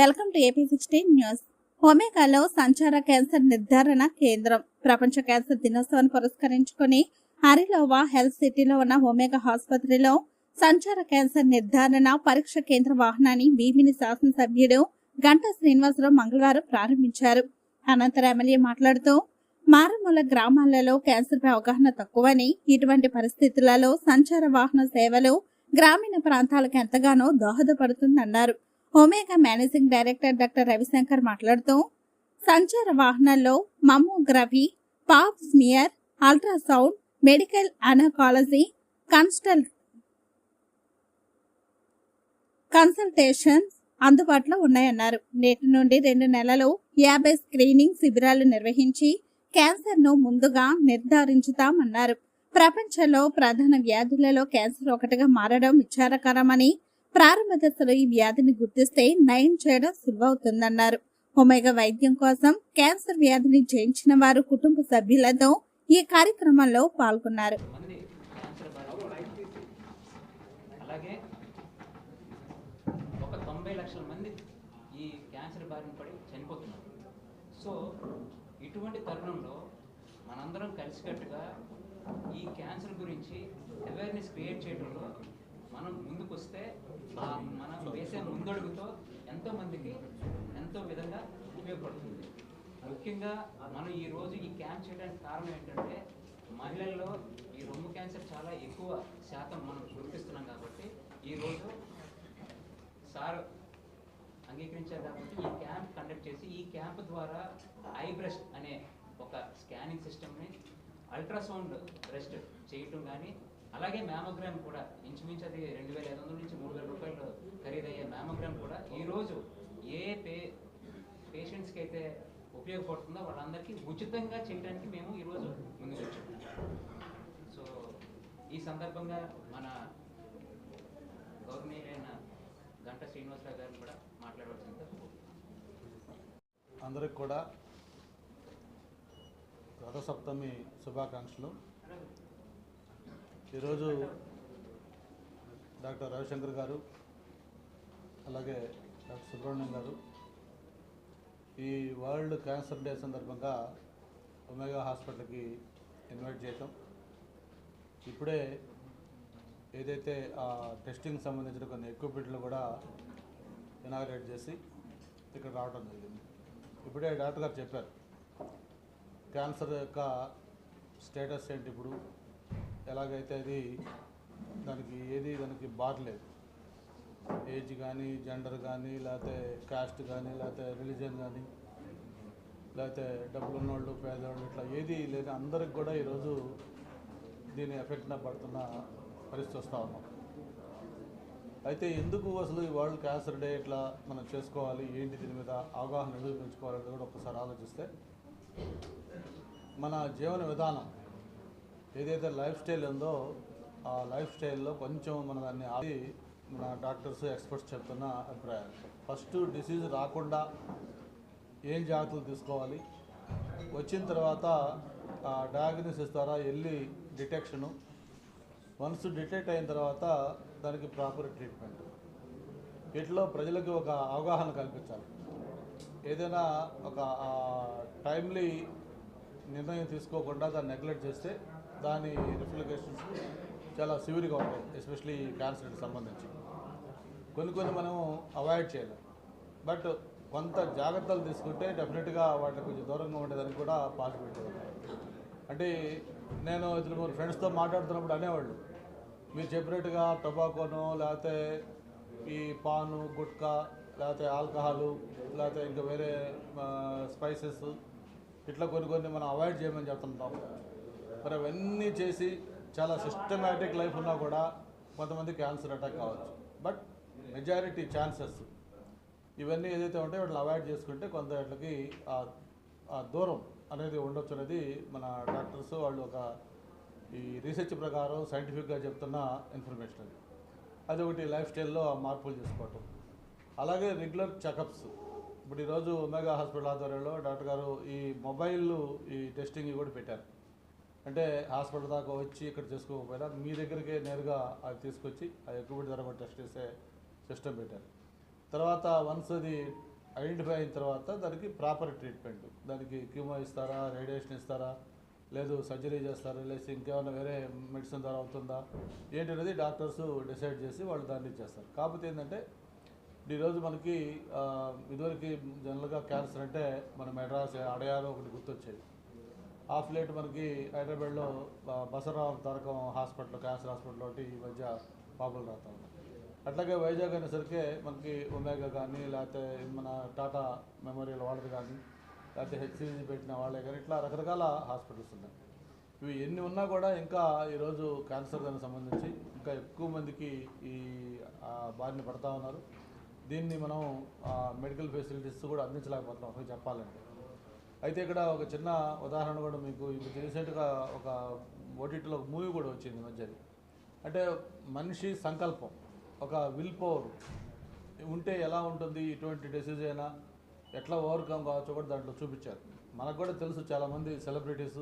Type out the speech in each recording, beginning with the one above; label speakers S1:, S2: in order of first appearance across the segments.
S1: Welcome to AP sixteen news. హోమేకాలో సంచార cancer నిర్ధారణ కేంద్రం. ప్రపంచ క్యాన్సర్ దినోత్సవాన్ని పురస్కరించుకుని హరిలోవా హెల్త్ సిటీలో ఉన్న ఒమేగా ఆసుపత్రిలో సంచార క్యాన్సర్ నిర్ధారణ పరీక్ష కేంద్ర వాహనాన్ని భీమిని శాసనసభ్యుడు గంటా శ్రీనివాసరావు మంగళవారం ప్రారంభించారు. అనంతరం ఎమ్మెల్యే మాట్లాడుతూ మారుమూల గ్రామాలలో క్యాన్సర్పై అవగాహన తక్కువని ఇటువంటి పరిస్థితులలో సంచార వాహన సేవలు గ్రామీణ ప్రాంతాలకు ఎంతగానో దోహదపడుతుందన్నారు. Omega managing director doctor Ravishankar మాట్లాడుతూ సంచార వాహనాల్లో mammography pap smear ultrasound medical oncology కన్స్టల్ consultations అందుబాటులో ఉన్నాయన్నారు. నేటి నుండి రెండు నెలలు యాభై స్క్రీనింగ్ శిబిరాలు నిర్వహించి క్యాన్సర్ను ముందుగా నిర్ధారించుతామన్నారు. ప్రపంచంలో ప్రధాన వ్యాధులలో క్యాన్సర్ ఒకటిగా మారడం విచారకరమని ప్రారంభ దశలో ఈ వ్యాధిని గుర్తిస్తే నయం చేయడం సులువవుతుందన్నారు. ఒమేగా వైద్యం కోసం క్యాన్సర్ వ్యాధిని జయించిన వారు కుటుంబ సభ్యులతో ఈ కార్యక్రమంలో పాల్గొన్నారు.
S2: అలాగే ఒక తొంభై లక్షల మంది ఈ క్యాన్సర్ బారిన పడి చనిపోతున్నారు. సో ఇటువంటి తరుణంలో మనందరం కలిసికట్టుగా ఈ క్యాన్సర్ గురించి అవేర్నెస్ క్రియేట్ చేయడంలో మనం ముందుకు వస్తే ఆ మనం వేసే ముందడుగుతో ఎంతో మందికి ఎంతో విధంగా ఉపయోగపడుతుంది. ముఖ్యంగా మనం ఈ రోజు ఈ క్యాంప్ చేయడానికి కారణం ఏంటంటే మహిళల్లో ఈ రొమ్ము క్యాన్సర్ చాలా ఎక్కువ శాతం మనం గుర్తిస్తున్నాం కాబట్టి ఈ రోజు సార్ అంగీకరించారు కాబట్టి ఈ క్యాంప్ కండక్ట్ చేసి ఈ క్యాంప్ ద్వారా ఐ బ్రెస్ట్ అనే ఒక స్కానింగ్ సిస్టమ్ని అల్ట్రాసౌండ్ బ్రెస్ట్ చేయటం కానీ అలాగే మ్యామోగ్రామ్ కూడా ఇంచుమించు అది రెండు వేల ఐదు వందల నుంచి మూడు వేల రూపాయలు ఖరీదయ్యే మ్యామోగ్రామ్ కూడా ఈరోజు ఏ పే పేషెంట్స్కి అయితే ఉపయోగపడుతుందో వాళ్ళందరికీ ఉచితంగా చేయడానికి మేము ఈరోజు ముందుకు వచ్చాము సో ఈ సందర్భంగా మన గౌరవనీయులైన గంట శ్రీనివాసరావు గారిని కూడా మాట్లాడవలసిందిగా
S3: అందరికి కూడా రథసప్తమి శుభాకాంక్షలు. ఈరోజు డాక్టర్ రవిశంకర్ గారు అలాగే డాక్టర్ సుబ్రహ్మణ్యం గారు ఈ వరల్డ్ క్యాన్సర్ డే సందర్భంగా ఒమేగా హాస్పిటల్కి ఇన్వైట్ చేయటం. ఇప్పుడే ఏదైతే ఆ టెస్టింగ్ సంబంధించిన కొన్ని ఎక్విప్మెంట్లు కూడా ఇనాగ్రేట్ చేసి ఇక్కడ రావడం జరిగింది. ఇప్పుడే డాక్టర్ గారు చెప్పారు క్యాన్సర్ యొక్క స్టేటస్ ఏంటి ఇప్పుడు? ఎలాగైతే అది దానికి ఏది దానికి బాగలేదు ఏజ్ కానీ జెండర్ కానీ లేకపోతే కాస్ట్ కానీ లేకపోతే రిలీజన్ కానీ లేకపోతే డబ్బులు ఉన్నోళ్ళు పేదవాళ్ళు ఇట్లా ఏది లేదు. అందరికి కూడా ఈరోజు దీని ఎఫెక్ట్న పడుతున్న పరిస్థితి వస్తూ ఉన్నాం. అయితే ఎందుకు అసలు ఈ వరల్డ్ క్యాన్సర్ డే ఇట్లా మనం చేసుకోవాలి? ఏంటి దీని మీద అవగాహన ఎందుకు కూడా ఒకసారి ఆలోచిస్తే మన జీవన విధానం ఏదైతే లైఫ్ స్టైల్ ఉందో ఆ లైఫ్ స్టైల్లో కొంచెం మన దాన్ని అది మన డాక్టర్స్ ఎక్స్పర్ట్స్ చెప్తున్న అభిప్రాయం ఫస్ట్ డిసీజ్ రాకుండా ఏం జాగ్రత్తలు తీసుకోవాలి? వచ్చిన తర్వాత డయాగ్నోసిస్ ద్వారా వెళ్ళి డిటెక్షను. వన్స్ డిటెక్ట్ అయిన తర్వాత దానికి ప్రాపర్ ట్రీట్మెంట్. వీటిలో ప్రజలకు ఒక అవగాహన కల్పించాలి. ఏదైనా ఒక టైమ్లీ నిర్ణయం తీసుకోకుండా దాన్ని నెగ్లెక్ట్ చేస్తే దాని రిఫ్లికేషన్స్ చాలా సివియర్గా ఉంటాయి ఎస్పెషలీ క్యాన్సర్కి సంబంధించి. కొన్ని కొన్ని మనం అవాయిడ్ చేయలేం. బట్ కొంత జాగ్రత్తలు తీసుకుంటే డెఫినెట్గా వాటికి కొంచెం దూరంగా ఉండేదానికి కూడా పాసిబిలిటీ ఉంది. అంటే నేను ఇద్దరు మూడు ఫ్రెండ్స్తో మాట్లాడుతున్నప్పుడు అనేవాళ్ళు మీరు చెప్పినట్టుగా టొబాకోను లేకపోతే ఈ పాను గుట్కా లేకపోతే ఆల్కహాలు లేకపోతే ఇంకా వేరే స్పైసెస్ ఇట్లా కొన్ని కొన్ని మనం అవాయిడ్ చేయమని చెప్తుంటాం. మరి అవన్నీ చేసి చాలా సిస్టమేటిక్ లైఫ్ ఉన్నా కూడా కొంతమంది క్యాన్సర్ అటాక్ కావచ్చు. బట్ మెజారిటీ ఛాన్సెస్ ఇవన్నీ ఏదైతే ఉంటాయో వాటిని అవాయిడ్ చేసుకుంటే కొంత వాటికి ఆ- దూరం అనేది ఉండొచ్చు అనేది మన డాక్టర్స్ వాళ్ళు ఒక ఈ రీసెర్చ్ ప్రకారం సైంటిఫిక్గా చెప్తున్న ఇన్ఫర్మేషన్ అది. అది ఒకటి లైఫ్ స్టైల్లో మార్పులు చేసుకోవటం. అలాగే రెగ్యులర్ చెకప్స్ ఇప్పుడు ఈరోజు ఒమేగా హాస్పిటల్ ఆధ్వర్యంలో డాక్టర్ గారు ఈ మొబైల్ ఈ టెస్టింగ్ కూడా పెట్టారు. అంటే హాస్పిటల్ దాకా వచ్చి ఇక్కడ చేసుకోకపోయినా మీ దగ్గరికే నేరుగా అవి తీసుకొచ్చి ఆ ఎక్విప్మెంట్ ద్వారా టెస్ట్ చేసే సిస్టమ్ పెట్టారు. తర్వాత వన్స్ అది ఐడెంటిఫై అయిన తర్వాత దానికి ప్రాపర్ ట్రీట్మెంట్ దానికి క్యూమో ఇస్తారా రేడియేషన్ ఇస్తారా లేదు సర్జరీ చేస్తారా లేదా ఇంకేమైనా వేరే మెడిసిన్ ద్వారా అవుతుందా ఏంటనేది డాక్టర్స్ డిసైడ్ చేసి వాళ్ళు దాన్ని ఇచ్చేస్తారు. కాకపోతే ఏంటంటే ఈరోజు మనకి ఇదివరకు జనరల్గా క్యాన్సర్ అంటే మన మెడ్రాస్ అడయారు ఒకటి గుర్తొచ్చేది. ఆఫ్ లేట్ మనకి హైదరాబాద్లో Basarao Tarakam hospital cancer hospital ఒకటి ఈ మధ్య పాపులు రాస్తా అట్లాగే వైజాగ్ అనేసరికి మనకి ఒమేగా కానీ లేకపోతే మన టాటా మెమోరియల్ వాళ్ళది కానీ లేకపోతే హెచ్సిజీ పెట్టిన వాళ్ళే కానీ ఇట్లా రకరకాల హాస్పిటల్స్ ఉన్నాయి. ఇవి ఎన్ని ఉన్నా కూడా ఇంకా ఈరోజు క్యాన్సర్ దానికి సంబంధించి ఇంకా ఎక్కువ మందికి ఈ బారిన పడతా ఉన్నారు. దీన్ని మనం మెడికల్ ఫెసిలిటీస్ కూడా అందించలేకపోతున్నాం చెప్పాలంటే. అయితే ఇక్కడ ఒక చిన్న ఉదాహరణ కూడా మీకు ఇప్పుడు రీసెంట్గా ఒక ఓటీటీలో ఒక మూవీ కూడా వచ్చింది మధ్యది. అంటే మనిషి సంకల్పం ఒక విల్ పవర్ ఉంటే ఎలా ఉంటుంది ఇటువంటి డిసీజ్ అయినా ఎట్లా ఓవర్కమ్ కావచ్చో కూడా దాంట్లో చూపించారు. మనకు కూడా తెలుసు చాలామంది సెలబ్రిటీస్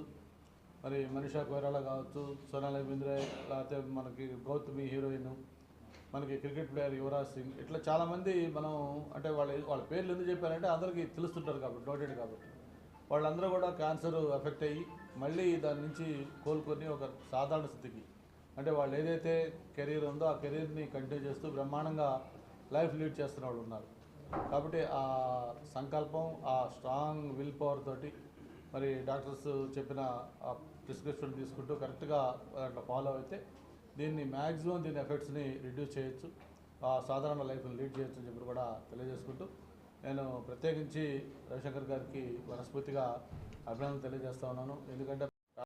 S3: మరి మనిషా కొయిరాలా కావచ్చు సోనాలి బింద్రే లేకపోతే మనకి గౌతమి హీరోయిన్ మనకి క్రికెట్ ప్లేయర్ యువరాజ్ సింగ్ ఇట్లా చాలామంది మనం అంటే వాళ్ళ వాళ్ళ పేర్లు ఎందుకు చెప్పారంటే అందరికీ తెలుస్తుంటారు కాబట్టి నోటెడ్ కాబట్టి. వాళ్ళందరూ కూడా క్యాన్సర్ ఎఫెక్ట్ అయ్యి మళ్ళీ దాని నుంచి కోలుకొని ఒక సాధారణ స్థితికి. అంటే వాళ్ళు ఏదైతే కెరీర్ ఉందో ఆ కెరీర్ని కంటిన్యూ చేస్తూ బ్రహ్మాండంగా లైఫ్ లీడ్ చేస్తున్న వాళ్ళు ఉన్నారు. కాబట్టి ఆ సంకల్పం ఆ స్ట్రాంగ్ విల్ పవర్ తోటి మరి డాక్టర్స్ చెప్పిన ఆ ప్రిస్క్రిప్షన్ తీసుకుంటూ కరెక్ట్గా దాంట్లో ఫాలో అయితే దీన్ని మ్యాక్సిమం దీని ఎఫెక్ట్స్ని రిడ్యూస్ చేయొచ్చు. ఆ సాధారణ లైఫ్ని లీడ్ చేయొచ్చు అని చెప్పి కూడా తెలియజేసుకుంటూ నేను ప్రత్యేకించి రవిశంకర్ గారికి మనస్ఫూర్తిగా అభినందనలు తెలియజేస్తా ఉన్నాను. ఎందుకంటే